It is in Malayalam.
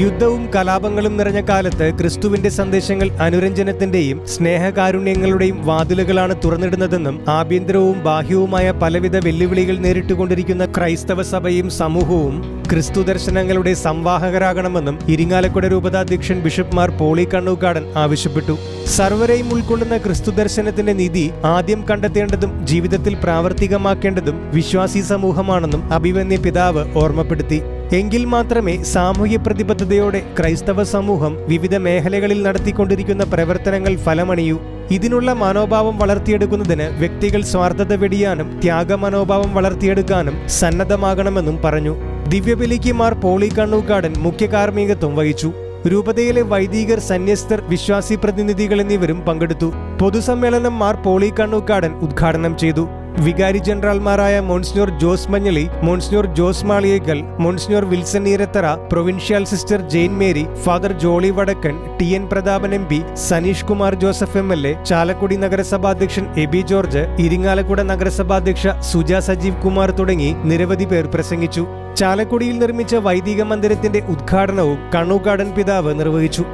യുദ്ധവും കലാപങ്ങളും നിറഞ്ഞ കാലത്ത് ക്രിസ്തുവിന്റെ സന്ദേശങ്ങൾ അനുരഞ്ജനത്തിന്റെയും സ്നേഹകാരുണ്യങ്ങളുടെയും വാതിലുകളാണ് തുറന്നിടുന്നതെന്നും ആഭ്യന്തരവും ബാഹ്യവുമായ പലവിധ വെല്ലുവിളികൾ നേരിട്ടുകൊണ്ടിരിക്കുന്ന ക്രൈസ്തവ സഭയും സമൂഹവും ക്രിസ്തു ദർശനങ്ങളുടെ സംവാഹകരാകണമെന്നും ഇരിങ്ങാലക്കുട രൂപതാധ്യക്ഷൻ ബിഷപ്പ് മാർ പോളി കണ്ണൂക്കാടൻ ആവശ്യപ്പെട്ടു. സർവരെയും ഉൾക്കൊള്ളുന്ന ക്രിസ്തു ദർശനത്തിന്റെ നിധി ആദ്യം കണ്ടെത്തേണ്ടതും ജീവിതത്തിൽ പ്രാവർത്തികമാക്കേണ്ടതും വിശ്വാസി സമൂഹമാണെന്നും അഭിവന്യ പിതാവ് ഓർമ്മപ്പെടുത്തി. എങ്കിൽ മാത്രമേ സാമൂഹ്യ പ്രതിബദ്ധതയോടെ ക്രൈസ്തവ സമൂഹം വിവിധ മേഖലകളിൽ നടത്തിക്കൊണ്ടിരിക്കുന്ന പ്രവർത്തനങ്ങൾ ഫലമണിയൂ. ഇതിനുള്ള മനോഭാവം വളർത്തിയെടുക്കുന്നതിന് വ്യക്തികൾ സ്വാർത്ഥത വെടിയാനും ത്യാഗമനോഭാവം വളർത്തിയെടുക്കാനും സന്നദ്ധമാകണമെന്നും പറഞ്ഞു. ദിവ്യബലിക്ക് മാർ പോളി കണ്ണൂക്കാടൻ മുഖ്യ കാർമ്മികത്വം വഹിച്ചു. രൂപതയിലെ വൈദികർ സന്യസ്തർ വിശ്വാസി പ്രതിനിധികൾ എന്നിവരും പങ്കെടുത്തു. പൊതുസമ്മേളനം മാർ പോളി കണ്ണൂക്കാടൻ ഉദ്ഘാടനം ചെയ്തു. വികാരി ജനറൽമാരായ monsignor Jose Manjali monsignor Jose Maliyekkal monsignor Wilson Eerathara provincial sister Jane Mary father Jolly Vadakkan T N Prathapan M P Saneesh Kumar Joseph M L A Chalakudy നഗരസഭാധ്യക്ഷൻ AB George Irinjalakuda നഗരസഭാധ്യക്ഷ സുജ സജീവ് കുമാർ തുടങ്ങി നിരവധി പേർ പ്രസംഗിച്ചു. ചാലക്കുടിയിൽ നിർമ്മിച്ച വൈദിക മന്ദിരത്തിന്റെ ഉദ്ഘാടനവും കണ്ണൂക്കാടൻ പിതാവ് നിർവഹിച്ചു.